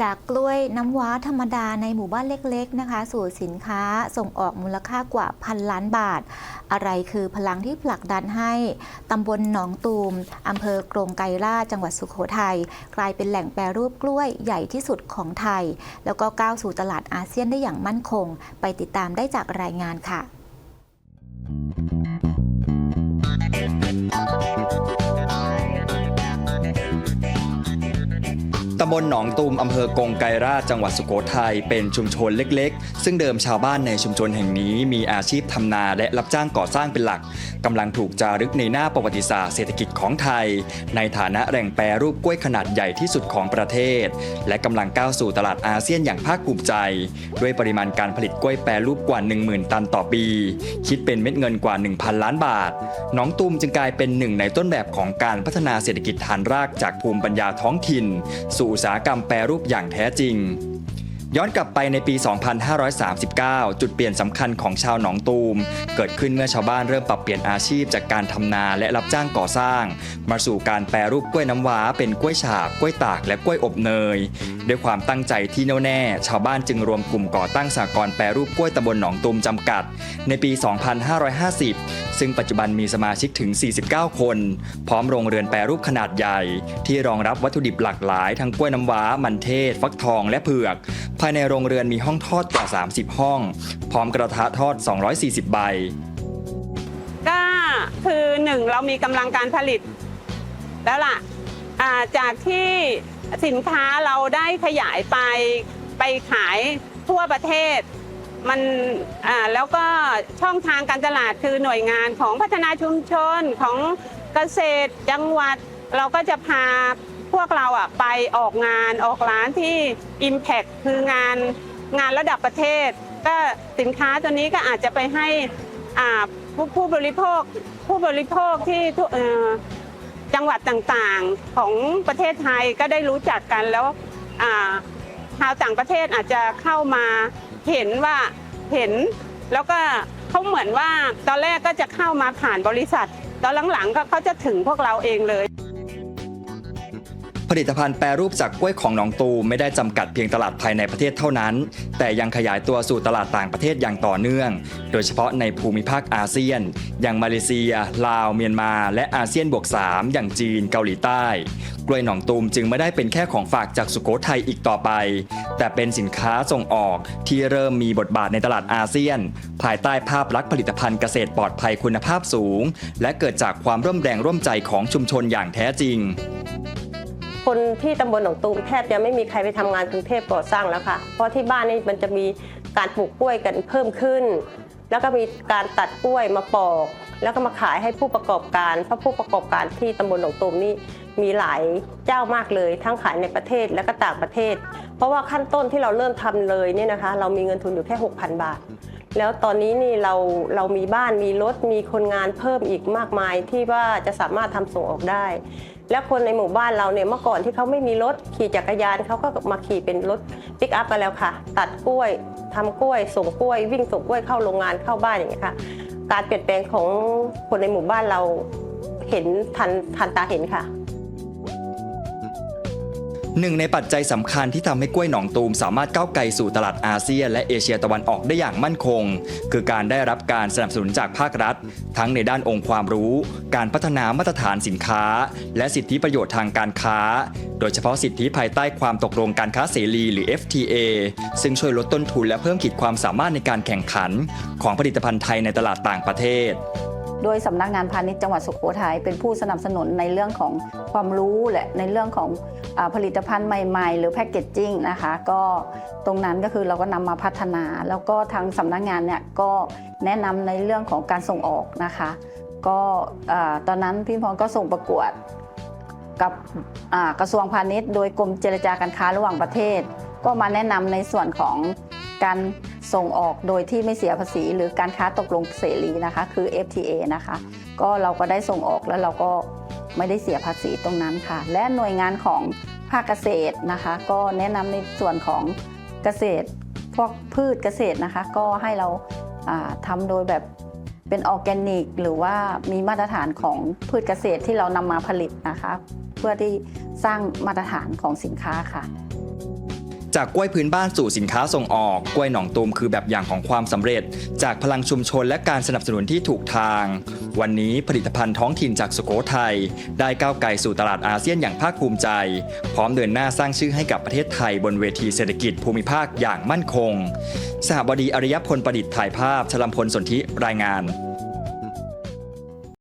จากกล้วยน้ำว้าธรรมดาในหมู่บ้านเล็กๆนะคะ สู่สินค้าส่งออกมูลค่ากว่าพันล้านบาท อะไรคือพลังที่ผลักดันให้ตำบลหนองตูมอำเภอกรงไกรลาชจังหวัดสุโขทัยกลายเป็นแหล่งแปรรูปกล้วยใหญ่ที่สุดของไทย แล้วก็ก้าวสู่ตลาดอาเซียนได้อย่างมั่นคง ไปติดตามได้จากรายงานค่ะ บลหนองตูมอำเภอกงไกรราชจังหวัดสุโขทัยเป็นชุมชนเล็กๆ ซึ่งเดิมชาวบ้านในชุมชนแห่งนี้มีอาชีพทำนาและรับจ้างก่อสร้างเป็นหลักกำลังถูกจารึกในหน้าประวัติศาสตร์เศรษฐกิจของไทย ในฐานะแหล่งแปรรูปกล้วยขนาดใหญ่ที่สุดของประเทศ และกำลังก้าวสู่ตลาดอาเซียนอย่างภาคภูมิใจ ด้วยปริมาณการผลิตกล้วยแปรรูปกว่า 10,000 ตันต่อปี คิดเป็นเม็ดเงินกว่า 1,000 ล้านบาทหนองตูมจึงกลายเป็นหนึ่งในต้นแบบของการพัฒนาเศรษฐกิจฐานรากจากภูมิปัญญาท้องถิ่น สู่ตสาหกรรมแปรรูปอย่างแท้จริง ย้อนกลับไปในปี 2539 จุดเปลี่ยนสำคัญของชาวหนองตูม เกิดขึ้นเมื่อชาวบ้านเริ่มปรับเปลี่ยนอาชีพจากการทำนาและรับจ้างก่อสร้าง มาสู่การแปรรูปกล้วยน้ำว้าเป็นกล้วยฉาบ กล้วยตากและกล้วยอบเนย ด้วยความตั้งใจที่แน่วแน่ ชาวบ้านจึงรวมกลุ่มก่อตั้งสหกรณ์แปรรูปกล้วยตำบลหนองตูมจำกัด ในปี 2550 ซึ่งปัจจุบันมีสมาชิกถึง 49 คน พร้อมโรงเรือนแปรรูปขนาดใหญ่ ที่รองรับวัตถุดิบหลากหลาย ทั้งกล้วยน้ำว้ามันเทศ ฟักทองและเผือก ภายในโรงเรือนมีห้องทอดกว่า 30 ห้อง พร้อมกระทะทอด 240 ใบ ก็คือหนึ่งเรามีกำลังการผลิต แล้วล่ะอ่าจากที่สินค้าเราได้ขยายไปไปขายทั่วประเทศ มันอ่าแล้วก็ช่องทางการตลาดคือหน่วยงานของพัฒนาชุมชนของเกษตรจังหวัด เราก็จะพา พวกเราอะไปออกงานออกร้านที่ Impact คืองานงานระดับประเทศ ก็สินค้าตัวนี้ก็อาจจะไปให้ผู้ผู้บริโภคผู้บริโภคที่จังหวัดต่างๆของประเทศไทยก็ได้รู้จักกันแล้วชาวต่างประเทศอาจจะเข้ามาเห็นว่าเห็นแล้วก็เขาเหมือนว่าตอนแรกก็จะเข้ามาผ่านบริษัท ตอนหลังๆก็เขาจะถึงพวกเราเองเลย ผลิตภัณฑ์แปรรูปจากกล้วยของหนองตูมไม่ได้จำกัดเพียงตลาดภายในประเทศเท่านั้น แต่ยังขยายตัวสู่ตลาดต่างประเทศอย่างต่อเนื่อง โดยเฉพาะในภูมิภาคอาเซียน อย่างมาเลเซีย ลาว เมียนมา และอาเซียนบวก 3 อย่างจีนเกาหลีใต้ กล้วยหนองตูมจึงไม่ได้เป็นแค่ของฝากจากสุโขทัยอีกต่อไป แต่เป็นสินค้าส่งออกที่เริ่มมีบทบาทในตลาดอาเซียน ภายใต้ภาพลักษณ์ผลิตภัณฑ์เกษตรปลอดภัยคุณภาพสูง และเกิดจากความร่วมแรงร่วมใจของชุมชนอย่างแท้จริง คนที่ตำบลหนองตูมแทบจะไม่มีใครไปทำงานกรุงเทพก่อสร้างแล้วค่ะ เพราะที่บ้านนี่มันจะมีการปลูกกล้วยกันเพิ่มขึ้น แล้วก็มีการตัดกล้วยมาปอก แล้วก็มาขายให้ผู้ประกอบการเพราะผู้ประกอบการที่ตำบลหนองตูมนี่มีหลายเจ้ามากเลย ทั้งขายในประเทศและก็ต่างประเทศ เพราะว่าขั้นต้นที่เราเริ่มทำเลยเนี่ยนะคะ เรามีเงินทุนอยู่แค่ 6,000 บาท แล้วตอนนี้นี่เราเรามีบ้านมีรถมีคนงานเพิ่มอีกมากมายที่ว่าจะสามารถทำส่งออกได้ และคนในหมู่บ้านเราเนี่ยเมื่อก่อนที่เขาไม่มีรถขี่จักรยานเขาก็มาขี่เป็นรถปิกอัพกันแล้วค่ะ ตัดกล้วยทำกล้วย ส่งกล้วย วิ่งส่งกล้วยเข้าโรงงานเข้าบ้านอย่างเงี้ยค่ะการเปลี่ยนแปลงของคนในหมู่บ้านเราเห็นทันทันตาเห็นค่ะ หนึ่งในปัจจัยสำคัญที่ทำให้กล้วยหนองตูมสามารถก้าวไกลสู่ตลาดอาเซียน และเอเชียตะวันออกได้อย่างมั่นคง คือการได้รับการสนับสนุนจากภาครัฐ ทั้งในด้านองค์ความรู้ การพัฒนามาตรฐานสินค้า และสิทธิประโยชน์ทางการค้า โดยเฉพาะสิทธิภายใต้ความตกลงการค้าเสรีหรือ FTA ซึ่งช่วยลดต้นทุนและเพิ่มขีดความสามารถในการแข่งขัน ของผลิตภัณฑ์ไทยในตลาดต่างประเทศ โดยสำนักงานพาณิชย์จังหวัดสุโขทัยเป็นผู้สนับสนุนในเรื่องของความรู้และในเรื่องของอผลิตภัณฑ์ใหม่ๆ หรือแพคเกจจิ้งนะคะ ก็ตรงนั้นก็คือเราก็นำมาพัฒนา แล้วก็ทางสำนักงานเนี่ยก็แนะนำในเรื่องของการส่งออกนะคะ ก็ตอนนั้นพี่พรก็ส่งประกวดกับกระทรวงพาณิชย์ โดยกรมเจรจาการค้าระหว่างประเทศ ก็มาแนะนำในส่วนของ การส่งออกโดยที่ไม่เสียภาษี หรือการค้าตกลงเสรีนะคะ คือ FTA นะคะ ก็เราก็ได้ส่งออกแล้วเราก็ไม่ได้เสียภาษีตรงนั้นค่ะ และหน่วยงานของภาคเกษตรนะคะ ก็แนะนำในส่วนของเกษตรพวกพืชเกษตรนะคะ ก็ให้เราอ่าทำโดยแบบเป็นออร์แกนิก หรือว่ามีมาตรฐานของพืชเกษตรที่เรานำมาผลิตนะคะ เพื่อที่สร้างมาตรฐานของสินค้าค่ะ จากกล้วยพื้นบ้านสู่สินค้าส่งออก กล้วยหนองตูมคือแบบอย่างของความสำเร็จ จากพลังชุมชนและการสนับสนุนที่ถูกทาง วันนี้ผลิตภัณฑ์ท้องถิ่นจากสุโขทัยได้ก้าวไกลสู่ตลาดอาเซียนอย่างภาคภูมิใจ พร้อมเดินหน้าสร้างชื่อให้กับประเทศไทยบนเวทีเศรษฐกิจภูมิภาคอย่างมั่นคง สหบดีอริยพลประดิษฐ์ถ่ายภาพชลัมพลสนธิรายงาน